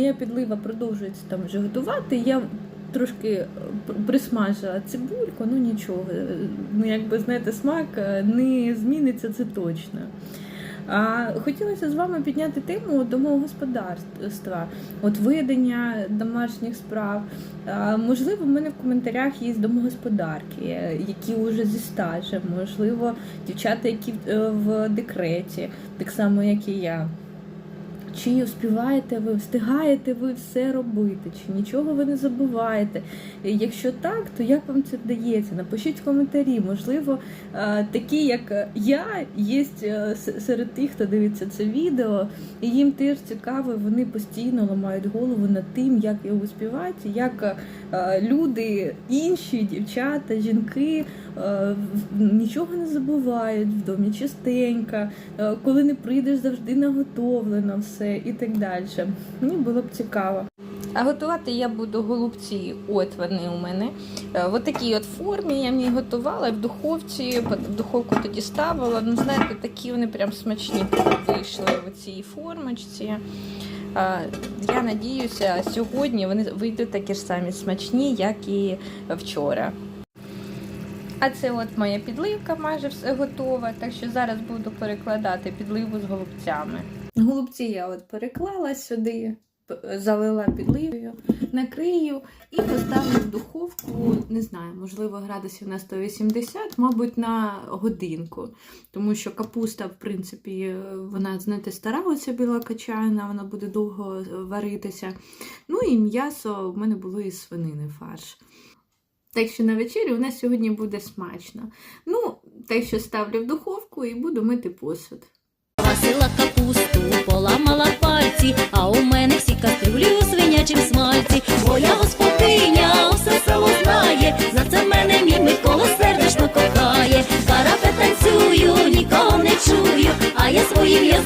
Моя підлива продовжується там вже готувати. Я трошки е, присмажила цибульку, ну нічого. Ну, якби знаєте, смак е, не зміниться, це точно. А хотілося з вами підняти тему домогосподарства, от ведення домашніх справ. А, можливо, в мене в коментарях є домогосподарки, е, які вже зі стажем, можливо, дівчата, які в декреті, так само, як і я. Чи встигаєте ви, встигаєте ви все робити, чи нічого ви не забуваєте? Якщо так, то як вам це вдається? Напишіть в коментарі. Можливо, е, такі, як я, є е, серед тих, хто дивиться це відео, і їм теж цікаво, вони постійно ламають голову над тим, як його співати, як е, люди, інші дівчата, жінки нічого не забувають, в домі чистенько, коли не прийдеш, завжди наготовлено все і так далі. Мені було б цікаво. А готувати я буду голубці, от вони у мене. Е, В такій от формі я мені готувала в духовці, в духовку тоді ставила. Ну, знаєте, такі вони прям смачні вийшли в цій формочці. Я надіюся, сьогодні вони вийдуть такі ж самі смачні, як і вчора. А це от моя підливка, майже все готова. Так що зараз буду перекладати підливу з голубцями. Голубці я от переклала сюди, залила підливою, накрию і поставлю в духовку, не знаю, можливо, градусів на 180, мабуть, на годинку. Тому що капуста, в принципі, вона, знаєте, стара оця біла качайна, вона буде довго варитися. Ну і м'ясо в мене було із свинини фарш. Так що на вечерю у нас сьогодні буде смачно. Ну, так що ставлю в духовку і буду мити посуд. Капусту, поламала пальці, а у мене всі